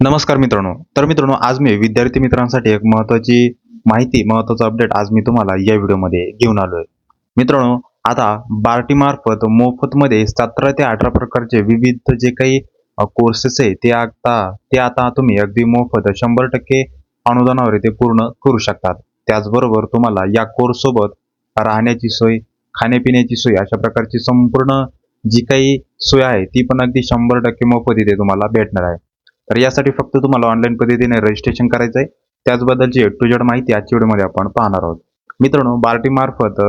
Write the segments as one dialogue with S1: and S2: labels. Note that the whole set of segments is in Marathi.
S1: नमस्कार मित्रांनो. तर मित्रांनो आज मी विद्यार्थी मित्रांसाठी एक महत्त्वाची माहिती महत्त्वाचा अपडेट आज मी तुम्हाला या व्हिडिओमध्ये घेऊन आलोय. मित्रांनो आता बार्टी मार्फत मोफतमध्ये सतरा ते अठरा प्रकारचे विविध जे काही कोर्सेस आहे ते आता ते आता तुम्ही अगदी मोफत शंभर टक्के अनुदानावर ते पूर्ण करू शकतात. त्याचबरोबर तुम्हाला या कोर्स सोबत राहण्याची सोय खाण्यापिण्याची सोय अशा प्रकारची संपूर्ण जी काही सोय आहे ती पण अगदी शंभर टक्के मोफत इथे तुम्हाला भेटणार आहे. तर यासाठी फक्त तुम्हाला ऑनलाईन पद्धतीने रजिस्ट्रेशन करायचं आहे त्याचबद्दलची टू जेड माहिती आजच्या व्हिडिओमध्ये आपण पाहणार आहोत. मित्रांनो बार्टीमार्फत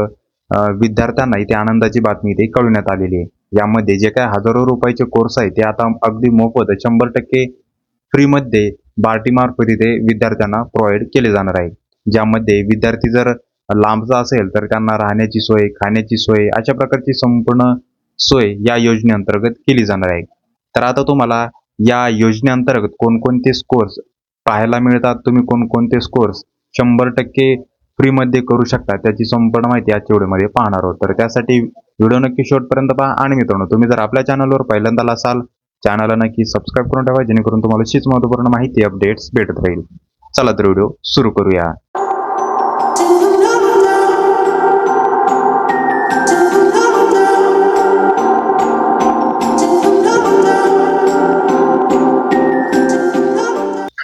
S1: विद्यार्थ्यांना इथे आनंदाची बातमी इथे कळविण्यात आलेली आहे. यामध्ये जे काय हजारो रुपयाचे कोर्स आहे ते आता अगदी मोफत शंभर टक्के फ्रीमध्ये बार्टीमार्फत इथे विद्यार्थ्यांना प्रोव्हाइड केले जाणार आहे. ज्यामध्ये विद्यार्थी जर लांबचा असेल तर त्यांना राहण्याची सोय खाण्याची सोय अशा प्रकारची संपूर्ण सोय या योजनेअंतर्गत केली जाणार आहे. तर आता तुम्हाला या योजनेअंतर्गत कोणकोणते स्कोर्स पाहायला मिळतात? तुम्ही कोणकोणते स्कोर्स शंभर टक्के फ्रीमध्ये करू शकता? त्याची संपूर्ण माहिती आजच्या व्हिडिओमध्ये पाहणार आहोत. तर त्यासाठी व्हिडिओ नक्की शेवटपर्यंत पहा. आणि मित्रांनो तुम्ही जर आपल्या चॅनलवर पहिल्यांदा असाल चॅनलला नक्की सबस्क्राईब करून ठेवा जेणेकरून तुम्हाला अशीच महत्त्वपूर्ण माहिती अपडेट्स भेटत राहील. चला तर व्हिडिओ सुरू करूया.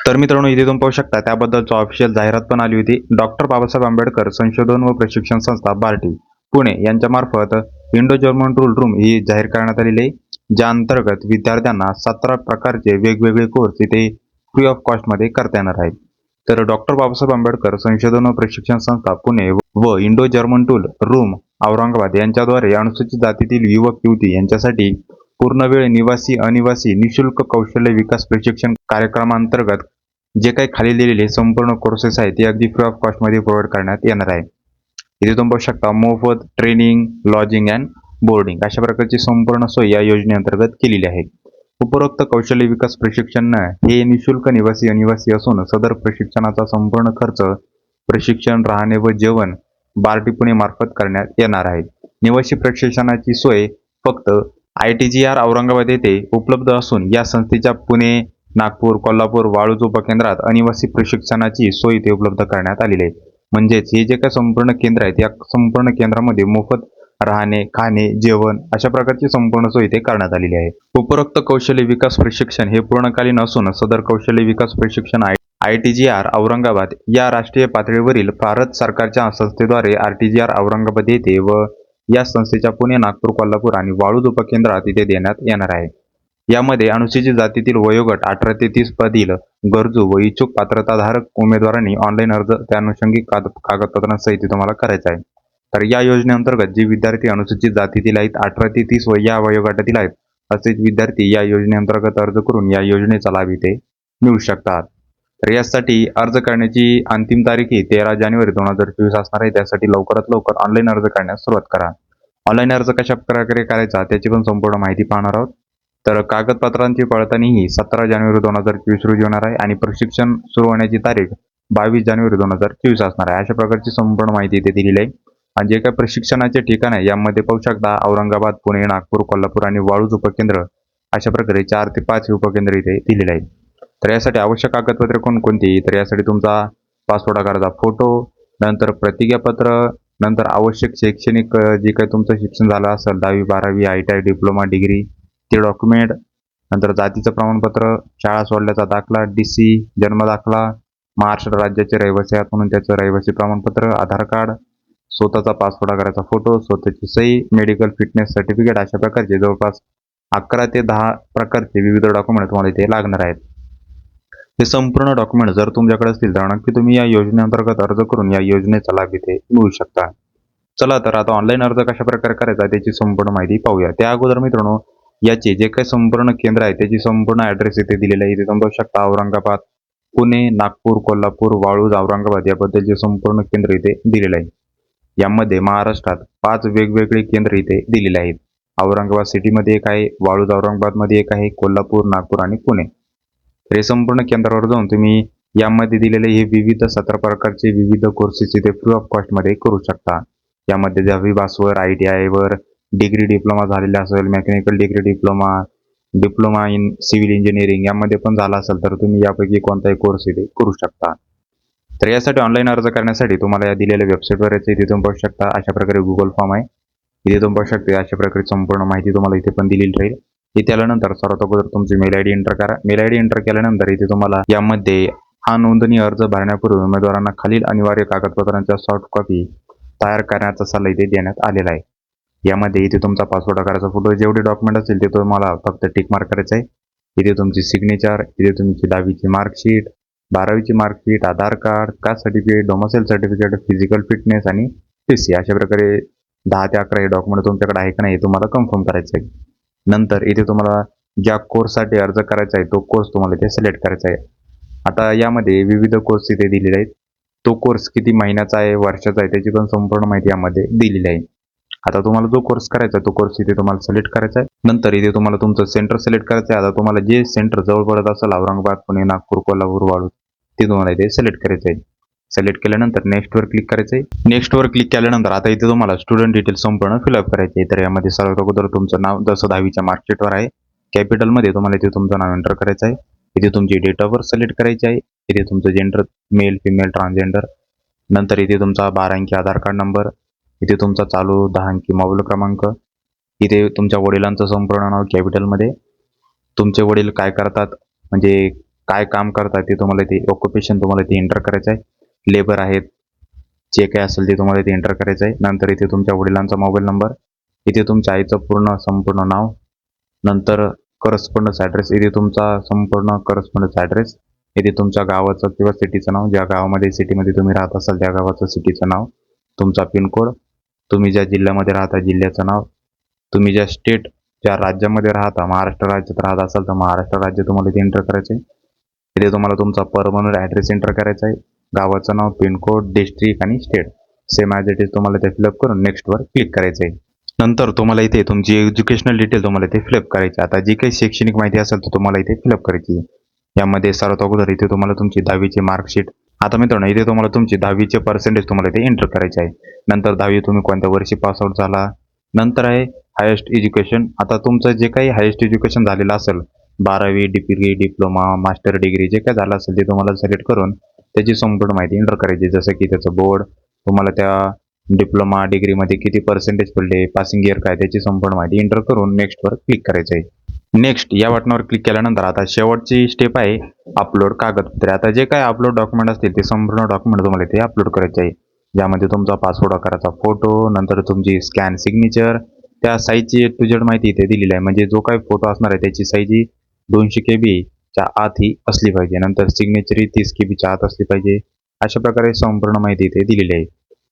S1: तर मित्रांनो इथे तुम्ही पाहू शकता त्याबद्दलची ऑफिशियल जाहिरात पण आली होती. डॉक्टर बाबासाहेब आंबेडकर संशोधन व प्रशिक्षण संस्था बार्टी पुणे यांच्या मार्फत इंडो जर्मन रूल रूम ही जाहीर करण्यात आलेली आहे. ज्या अंतर्गत विद्यार्थ्यांना सतरा प्रकारचे वेगवेगळे कोर्स इथे फ्री ऑफ कॉस्टमध्ये करता येणार आहेत. तर डॉक्टर बाबासाहेब आंबेडकर संशोधन व प्रशिक्षण संस्था पुणे व Indo German tool room Aurangabad यांच्याद्वारे अनुसूचित जातीतील युवक युवती यांच्यासाठी पूर्ण वेळ निवासी अनिवासी निशुल्क कौशल्य विकास प्रशिक्षण कार्यक्रमांतर्गत जे काही खाली दिलेले संपूर्ण कोर्सेस आहेत ते अगदी फ्री ऑफ कॉस्टमध्ये प्रोव्हाइड करण्यात येणार आहे. इथे तुम्ही पाहू शकता मोफत ट्रेनिंग लॉजिंग अँड बोर्डिंग अशा प्रकारची संपूर्ण सोय या योजनेअंतर्गत केलेली आहे. उपरोक्त कौशल्य विकास प्रशिक्षण हे निशुल्क निवासी अनिवासी असून सदर प्रशिक्षणाचा संपूर्ण खर्च प्रशिक्षण राहणे व जेवण बार्टी पुणे मार्फत करण्यात येणार आहे. निवासी प्रशिक्षणाची सोय फक्त I T G R Aurangabad येथे उपलब्ध असून या संस्थेच्या पुणे नागपूर कोल्हापूर वाळूज उपकेंद्रात अनिवासी प्रशिक्षणाची सोय इथे उपलब्ध करण्यात आलेली आहे. म्हणजेच हे जे काही संपूर्ण केंद्र आहेत या संपूर्ण केंद्रामध्ये मोफत राहणे खाणे जेवण अशा प्रकारची संपूर्ण सोय इथे करण्यात आलेली आहे. उपरोक्त कौशल्य विकास प्रशिक्षण हे पूर्णकालीन असून सदर कौशल्य विकास प्रशिक्षण I I T G R Aurangabad या राष्ट्रीय पातळीवरील भारत सरकारच्या संस्थेद्वारे R T G R Aurangabad येथे व या संस्थेच्या पुणे नागपूर कोल्हापूर आणि वाळूज उपकेंद्रात इथे देण्यात येणार आहे. यामध्ये अनुसूचित जातीतील वयोगट अठरा ते तीस पदील गरजू व इच्छुक पात्रताधारक उमेदवारांनी ऑनलाईन अर्ज त्या अनुषंगिक कागदपत्रांसहित तुम्हाला करायचा आहे. तर या योजनेअंतर्गत जे विद्यार्थी अनुसूचित जातीतील आहेत अठरा ते तीस व या वयोगटातील आहेत असेच विद्यार्थी या योजनेअंतर्गत अर्ज करून या योजनेचा लाभ इथे मिळू शकतात. तर यासाठी अर्ज करण्याची अंतिम तारीख ही तेरा जानेवारी दोन हजार चोवीस असणार आहे. त्यासाठी लवकरात लवकर ऑनलाईन अर्ज करण्यास सुरुवात करा. ऑनलाईन अर्ज कशा प्रकारे करायचा त्याची पण संपूर्ण माहिती पाहणार आहोत. तर कागदपत्रांची पडताळणी ही सतरा जानेवारी दोन हजार चोवीस रोजी होणार आहे आणि प्रशिक्षण सुरू होण्याची तारीख बावीस जानेवारी दोन हजार चोवीस असणार आहे. अशा प्रकारची संपूर्ण माहिती इथे दिलेली आहे. आणि जे काही प्रशिक्षणाचे ठिकाण आहे यामध्ये पाहू शकता औरंगाबाद पुणे नागपूर कोल्हापूर आणि वाळूज उपकेंद्र अशा प्रकारे चार ते पाच उपकेंद्र इथे दिलेले आहेत. तर यासाठी आवश्यक कागदपत्रे कोणकोणती? तर यासाठी तुमचा पासपोर्ट आकाराचा फोटो नंतर प्रतिज्ञापत्र नंतर आवश्यक शैक्षणिक जे काही तुमचं शिक्षण झालं असेल दहावी बारावी I T I diploma degree ते डॉक्युमेंट नंतर जातीचं प्रमाणपत्र शाळा सोडल्याचा दाखला डी सी जन्म दाखला महाराष्ट्र राज्याचे रहिवासी आहात म्हणून त्याचं रहिवासी प्रमाणपत्र आधार कार्ड स्वतःचा पासपोर्ट आकाराचा फोटो स्वतःची सही मेडिकल फिटनेस सर्टिफिकेट अशा प्रकारचे जवळपास अकरा ते दहा प्रकारचे विविध डॉक्युमेंट तुम्हाला इथे लागणार आहेत. हे संपूर्ण डॉक्युमेंट जर तुमच्याकडे असतील तर नक्की तुम्ही या योजनेअंतर्गत अर्ज करून या योजनेचा लाभ इथे मिळू शकता. चला तर आता ऑनलाईन अर्ज कशा प्रकारे करायचा त्याची संपूर्ण माहिती पाहूया. त्या अगोदर मित्रांनो याचे जे काही संपूर्ण केंद्र आहे त्याची संपूर्ण ऍड्रेस इथे दिलेला आहे. इथे तुम्ही शकता औरंगाबाद पुणे नागपूर कोल्हापूर वाळूज औरंगाबाद याबद्दलचे संपूर्ण केंद्र इथे दिलेलं आहे. यामध्ये महाराष्ट्रात पाच वेगवेगळे केंद्र इथे दिलेले आहेत. औरंगाबाद सिटीमध्ये एक आहे वाळूज औरंगाबादमध्ये एक आहे कोल्हापूर नागपूर आणि पुणे. तर हे संपूर्ण केंद्रावर जाऊन तुम्ही यामध्ये दिलेले हे विविध सतरा प्रकारचे विविध कोर्सेस इथे फ्री ऑफ कॉस्टमध्ये करू शकता. यामध्ये दहावी बासवर आय टी आयवर डिग्री डिप्लोमा झालेला असेल mechanical degree diploma diploma in civil engineering यामध्ये पण झाला असेल तर तुम्ही यापैकी कोणताही कोर्स इथे करू शकता. तर यासाठी ऑनलाईन अर्ज करण्यासाठी तुम्हाला या दिलेल्या वेबसाईटवर यायचं आहे. तिथे तुम्ही पाहू शकता. अशा प्रकारे गुगल फॉर्म आहे. इथे तुम्ही पाहू शकता अशा प्रकारे संपूर्ण माहिती तुम्हाला इथे पण दिलेली राहील. इथे आल्यानंतर सर्वात अगोदर तुमची मेल आय डी एंटर करा. मेल आय डी एंटर केल्यानंतर इथे तुम्हाला यामध्ये हा नोंदणी अर्ज भरण्यापूर्वी उमेदवारांना खालील अनिवार्य कागदपत्रांच्या सॉफ्ट कॉपी तयार करण्याचा सल्ला इथे देण्यात आलेला आहे. यामध्ये इथे तुमचा पासपोर्ट आकाराचा फोटो जेवढे डॉक्युमेंट असतील ते तुम्हाला फक्त टिक मार्क करायचं आहे. इथे तुमची सिग्नेचर इथे तुमची दहावीची मार्कशीट बारावीची marksheet Aadhaar card caste certificate domicile certificate physical fitness आणि पी सी अशा प्रकारे दहा ते अकरा हे डॉक्युमेंट तुमच्याकडे आहे का नाही हे तुम्हाला कन्फर्म करायचं आहे. नंतर इथे तुम्हाला ज्या कोर्ससाठी अर्ज करायचा आहे तो कोर्स तुम्हाला इथे सिलेक्ट करायचा आहे. आता यामध्ये विविध कोर्स इथे दिलेले आहेत. तो कोर्स किती महिन्याचा आहे वर्षाचा आहे त्याची पण संपूर्ण माहिती यामध्ये दिलेली आहे. आता तुम्हाला जो कोर्स करायचा आहे तो कोर्स इथे तुम्हाला सिलेक्ट करायचा आहे. नंतर इथे तुम्हाला तुमचं सेंटर सिलेक्ट करायचं आहे. आता तुम्हाला जे सेंटर जवळ पडत असेल औरंगाबाद पुणे नागपूर कोल्हापूर वाळू ते तुम्हाला इथे सिलेक्ट करायचं आहे. सिलेक्ट केल्यानंतर नेक्स्टवर क्लिक करायचं आहे. नेक्स्टवर क्लिक केल्यानंतर आता इथे तुम्हाला स्टुडंट डिटेल संपूर्ण फिलअप करायचे आहे. तर यामध्ये सर्वात अगोदर तुमचं नाव जसं दहावीच्या मार्कशीटवर आहे कॅपिटलमध्ये तुम्हाला इथे तुमचं नाव एंटर करायचं आहे. इथे तुमची डेट ऑफ बर्थ सिलेक्ट करायची आहे. इथे तुमचं जेंडर मेल फिमेल ट्रान्सजेंडर नंतर इथे तुमचा बारा अंकी आधार कार्ड नंबर इथे तुमचा चालू दहा अंकी मोबाईल क्रमांक इथे तुमच्या वडिलांचं संपूर्ण नाव कॅपिटलमध्ये. तुमचे वडील काय करतात? म्हणजे काय काम करतात ते तुम्हाला ते ऑक्युपेशन तुम्हाला ते एंटर करायचं आहे. लेबर आहेत. जे काय असेल ते तुम्हाला ते एंटर करायचं आहे. नंतर इथे तुमच्या वडिलांचा मोबाईल नंबर इथे तुमच्या आईचं पूर्ण संपूर्ण नाव. नंतर करस्पॉन्डन्स ॲड्रेस इथे तुमचा संपूर्ण करस्पॉन्डन्स ॲड्रेस इथे तुमच्या गावाचं किंवा सिटीचं नाव. ज्या गावामध्ये सिटीमध्ये तुम्ही राहत असाल त्या गावाचं सिटीचं नाव. तुमचा पिनकोड तुम्ही ज्या जिल्ह्यामध्ये राहता जिल्ह्याचं नाव. तुम्ही ज्या स्टेट ज्या राज्यामध्ये राहता महाराष्ट्र राज्यात राहत असाल तर महाराष्ट्र राज्य तुम्हाला इथे एंटर करायचं आहे. इथे तुम्हाला तुमचा परमनंट ॲड्रेस एंटर करायचा आहे. गावाचं नाव पिनकोड डिस्ट्रिक्ट आणि state same as it is तुम्हाला ते फिलअप करून नेक्स्टवर क्लिक करायचं आहे. नंतर तुम्हाला इथे तुमची एज्युकेशनल डिटेल तुम्हाला इथे फिलअप करायची आता जी काही शैक्षणिक माहिती असेल तर तुम्हाला इथे फिलअप करायची आहे. यामध्ये सर्वात अगोदर इथे तुम्हाला तुमची दहावीची मार्कशीट आता मित्रांनो इथे तुम्हाला तुमची दहावीचे पर्सेंटेज तुम्हाला इथे एंटर करायचे आहे. नंतर दहावी तुम्ही कोणत्या वर्षी पासआउट झाला? नंतर आहे हायेस्ट एज्युकेशन आता तुमचं जे काही हायेस्ट एज्युकेशन झालेलं असेल बारावी डिग्री डिप्लोमा मास्टर डिग्री जे काय झालं असेल ते तुम्हाला सिलेक्ट करून त्याची संपूर्ण माहिती एंटर करायची. जसं की त्याचं बोर्ड तुम्हाला त्या डिप्लोमा डिग्रीमध्ये किती पर्सेंटेज पडले पासिंग इयर काय त्याची संपूर्ण माहिती एंटर करून नेक्स्टवर क्लिक करायचं आहे. नेक्स्ट या बटनावर क्लिक केल्यानंतर आता शेवटची स्टेप आहे अपलोड कागदपत्रे. आता जे काय अपलोड डॉक्युमेंट असतील ते संपूर्ण डॉक्युमेंट तुम्हाला इथे अपलोड करायचे आहे. ज्यामध्ये तुमचा पासपोर्ट आकाराचा फोटो नंतर तुमची स्कॅन सिग्नेचर त्या साईजची टू जेड माहिती इथे दिलेली आहे. म्हणजे जो काही फोटो असणार आहे त्याची साईज ही दोनशे के बीच्या आत ही असली पाहिजे. नंतर सिग्नेचर ही तीस के बीच्या आत असली पाहिजे. अशा प्रकारे संपूर्ण माहिती इथे दिलेली आहे.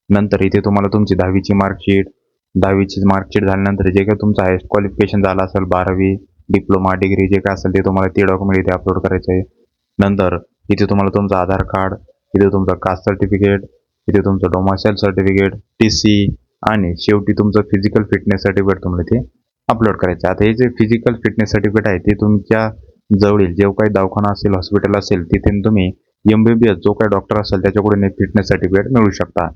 S1: नंतर इथे तुम्हाला तुमची दहावीची मार्कशीट दहावीची मार्कशीट झाल्यानंतर जे काही तुमचं हायस्ट क्वालिफिकेशन झालं असेल बारावी डिप्लोमा डिग्री जे काय असेल ते तुम्हाला ते डॉक्युमेंट इथे अपलोड करायचं आहे. नंतर इथे तुम्हाला तुमचं आधार कार्ड इथे तुमचं कास्ट सर्टिफिकेट इथे तुमचं डोमासाईल सर्टिफिकेट टी सी आणि शेवटी तुमचं फिजिकल फिटनेस सर्टिफिकेट तुम्हाला इथे अपलोड करायचं आता हे जे फिजिकल फिटनेस सर्टिफिकेट आहे ते तुमच्या जवळील जो काही दवाखाना असेल हॉस्पिटल असेल तिथे तुम्ही एम बी बी एस जो काही डॉक्टर असेल त्याच्याकडून फिटनेस सर्टिफिकेट मिळू शकता.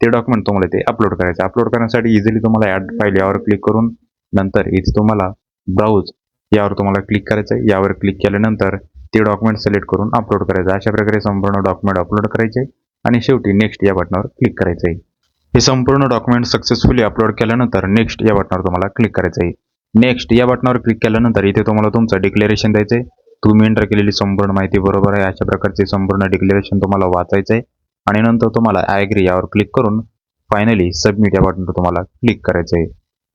S1: ते डॉक्युमेंट तुम्हाला ते अपलोड करायचं अपलोड करण्यासाठी इझिली तुम्हाला ॲड फाईल यावर क्लिक करून नंतर इथे तुम्हाला ब्राउज यावर तुम्हाला क्लिक करायचं आहे यावर क्लिक केल्यानंतर ते डॉक्युमेंट सिलेक्ट करून अपलोड करायचं. अशा प्रकारे संपूर्ण डॉक्युमेंट अपलोड करायचे आणि शेवटी नेक्स्ट या बटनावर क्लिक करायचं आहे हे संपूर्ण डॉक्युमेंट सक्सेसफुली अपलोड केल्यानंतर नेक्स्ट या बटनावर तुम्हाला क्लिक करायचं आहे नेक्स्ट या बटनावर क्लिक केल्यानंतर इथे तुम्हाला तुमचं डिक्लेरेशन द्यायचं आहे तुम्ही एंटर केलेली संपूर्ण माहिती बरोबर आहे. अशा प्रकारचे संपूर्ण डिक्लेरेशन तुम्हाला वाचायचं आहे आणि नंतर तुम्हाला आयग्री यावर क्लिक करून फायनली सबमिट या बटनवर तुम्हाला क्लिक करायचं आहे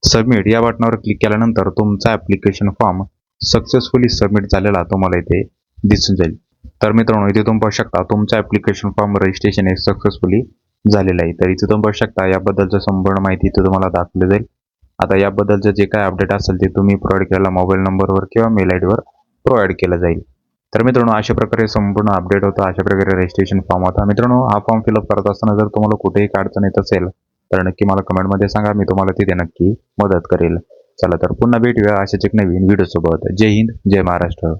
S1: सबमिट या बटनावर क्लिक केल्यानंतर तुमचा ॲप्लिकेशन फॉर्म सक्सेसफुली सबमिट झालेला तुम्हाला इथे दिसून जाईल. तर मित्रांनो इथे तुम्ही पाहू शकता तुमचा ॲप्लिकेशन फॉर्म रजिस्ट्रेशन हे सक्सेसफुली झालेलं आहे. तर इथे तुम्ही पाहू शकता याबद्दलचं संपूर्ण माहिती इथे तुम्हाला दाखवली जाईल. आता याबद्दलचं जे काय अपडेट असेल ते तुम्ही प्रोव्हाइड केलेला मोबाईल नंबरवर किंवा मेल आय डीवर प्रोव्हाइड केलं जाईल. तर मित्रांनो अशा प्रकारे संपूर्ण अपडेट होता अशा प्रकारे रजिस्ट्रेशन फॉर्म होता. मित्रांनो हा फॉर्म फिलअप करत असताना जर तुम्हाला कुठेही अडचण येत असेल तर नक्की मला कमेंटमध्ये सांगा मी तुम्हाला तिथे नक्की मदत करेल. चला तर पुन्हा भेटूया अशाच एक नवीन व्हिडिओसोबत जय हिंद जय महाराष्ट्र.